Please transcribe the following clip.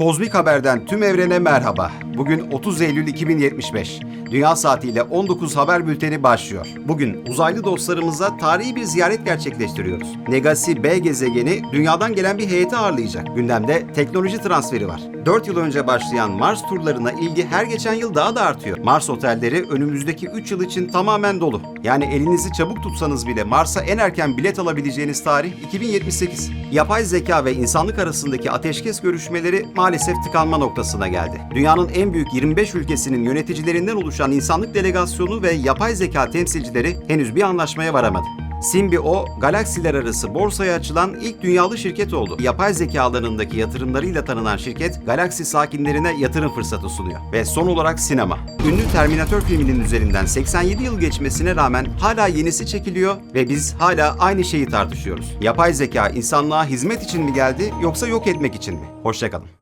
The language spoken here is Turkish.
Kozmik Haber'den tüm evrene merhaba. Bugün 30 Eylül 2075. Dünya saatiyle 19 haber bülteni başlıyor. Bugün uzaylı dostlarımıza tarihi bir ziyaret gerçekleştiriyoruz. Negasi B gezegeni dünyadan gelen bir heyeti ağırlayacak. Gündemde teknoloji transferi var. 4 yıl önce başlayan Mars turlarına ilgi her geçen yıl daha da artıyor. Mars otelleri önümüzdeki 3 yıl için tamamen dolu. Yani elinizi çabuk tutsanız bile Mars'a en erken bilet alabileceğiniz tarih 2078. Yapay zeka ve insanlık arasındaki ateşkes görüşmeleri maalesef tıkanma noktasına geldi. Dünyanın büyük 25 ülkesinin yöneticilerinden oluşan insanlık delegasyonu ve yapay zeka temsilcileri henüz bir anlaşmaya varamadı. Symbio, galaksiler arası borsaya açılan ilk dünyalı şirket oldu. Yapay zeka alanındaki yatırımlarıyla tanınan şirket, galaksi sakinlerine yatırım fırsatı sunuyor. Ve son olarak sinema. Ünlü Terminator filminin üzerinden 87 yıl geçmesine rağmen hala yenisi çekiliyor ve biz hala aynı şeyi tartışıyoruz. Yapay zeka insanlığa hizmet için mi geldi yoksa yok etmek için mi? Hoşçakalın.